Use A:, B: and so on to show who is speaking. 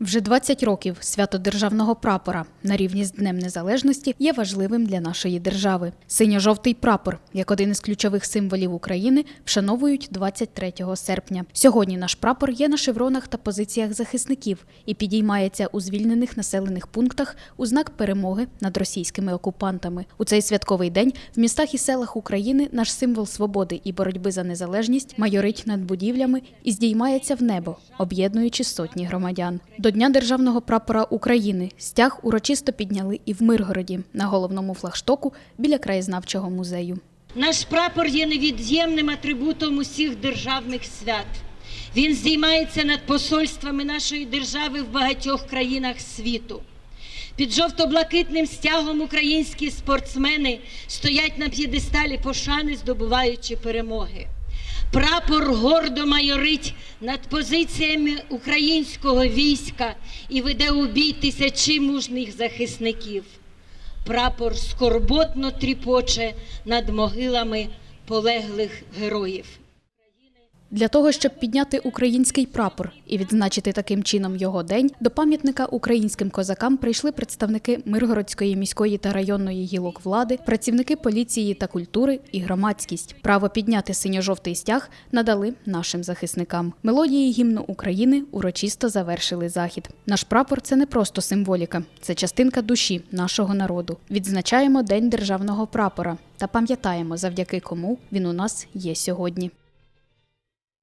A: Вже 20 років свято державного прапора на рівні з Днем Незалежності є важливим для нашої держави. Синьо-жовтий прапор, як один із ключових символів України, вшановують 23 серпня. Сьогодні наш прапор є на шевронах та позиціях захисників і підіймається у звільнених населених пунктах у знак перемоги над російськими окупантами. У цей святковий день в містах і селах України наш символ свободи і боротьби за незалежність майорить над будівлями і здіймається в небо, об'єднуючи сотні громадян. Дня державного прапора України стяг урочисто підняли і в Миргороді на головному флагштоку біля краєзнавчого музею.
B: Наш прапор є невід'ємним атрибутом усіх державних свят. Він здіймається над посольствами нашої держави в багатьох країнах світу. Під жовто-блакитним стягом українські спортсмени стоять на п'єдесталі пошани, здобуваючи перемоги. Прапор гордо майорить над позиціями українського війська і веде у бій тисячі мужних захисників. Прапор скорботно тріпоче над могилами полеглих героїв.
A: Для того, щоб підняти український прапор і відзначити таким чином його день, до пам'ятника українським козакам прийшли представники Миргородської міської та районної гілок влади, працівники поліції та культури і громадськість. Право підняти синьо-жовтий стяг надали нашим захисникам. Мелодії гімну України урочисто завершили захід. Наш прапор це не просто символіка, це частинка душі нашого народу. Відзначаємо День державного прапора та пам'ятаємо, завдяки кому він у нас є сьогодні.